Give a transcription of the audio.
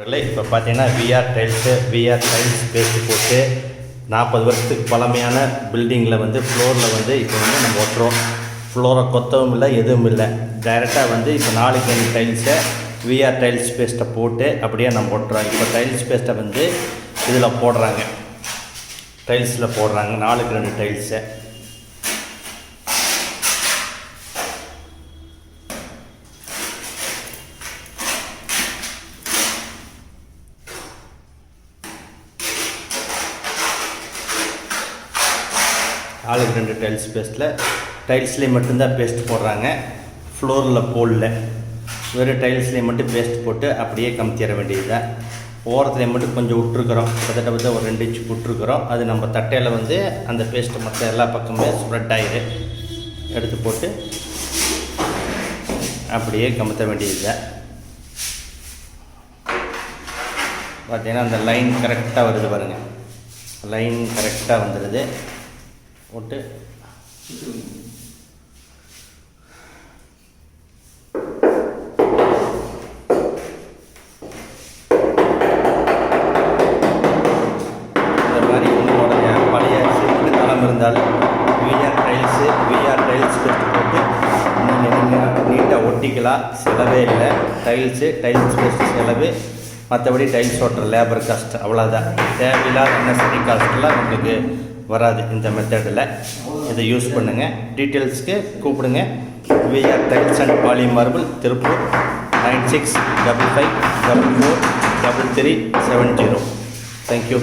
இப்போ பார்த்தீங்கன்னா VR tiles VR tiles paste போட்டு நாற்பது வருஷத்துக்கு பழமையான பில்டிங்கில் வந்து ஃப்ளோரில் வந்து இப்போ வந்து நம்ம ஒட்டுறோம். ஃப்ளோரை கொத்தவும் இல்லை எதுவும் இல்லை. டைரெக்டாக வந்து இப்போ நாளைக்கு ரெண்டு டைல்ஸை விஆர் டைல்ஸ் பேஸ்ட்டை போட்டு அப்படியே நம்ம ஒட்டுறோம். இப்போ டைல்ஸ் பேஸ்ட்டை வந்து இதில் போடுறாங்க. டைல்ஸில் போடுறாங்க. நாலுக்கு ரெண்டு டைல்ஸை ஆளுக்கு ரெண்டு டைல்ஸ் பேஸ்ட்டில் டைல்ஸ்லேயே மட்டும்தான் பேஸ்ட் போடுறாங்க. ஃப்ளோரில் போடல. வெறும் டைல்ஸ்லேயே மட்டும் பேஸ்ட் போட்டு அப்படியே கமுத்திட வேண்டியதுதான். ஓரத்துலேயே மட்டும் கொஞ்சம் விட்ருக்குறோம் கிட்டத்தட்ட வந்து ஒரு ரெண்டு இன்ச்சு விட்டுருக்குறோம். அது நம்ம தட்டையில் வந்து அந்த பேஸ்ட்டு மற்ற எல்லா பக்கமே ஸ்ப்ரெட் ஆயிரு. எடுத்து போட்டு அப்படியே கமுத்த வேண்டியதுதான். பார்த்தீங்கன்னா அந்த லைன் கரெக்டாக வருது பாருங்கள் லைன் கரெக்டாக வந்துடுது ஒட்டு இந்த மாதிரி பழைய இருந்தால் டைல்ஸு டைல்ஸ் நீட்டாக ஒட்டிக்கலாம். செலவே இல்லை. டைல்ஸு டைல்ஸ் பெஸ்ட் செலவு. மற்றபடி டைல்ஸ் ஓட்டுற லேபர் காஸ்ட் அவ்வளோதான் தேவையில்லாத நெசரி காஸ்ட்லாம் உங்களுக்கு வராது இந்த மெத்தடில் இதை யூஸ் பண்ணுங்கள் டீட்டெயில்ஸ்க்கு கூப்பிடுங்க. VR tiles and poly marble Tiruppur nine six double five double four double three seven zero thank you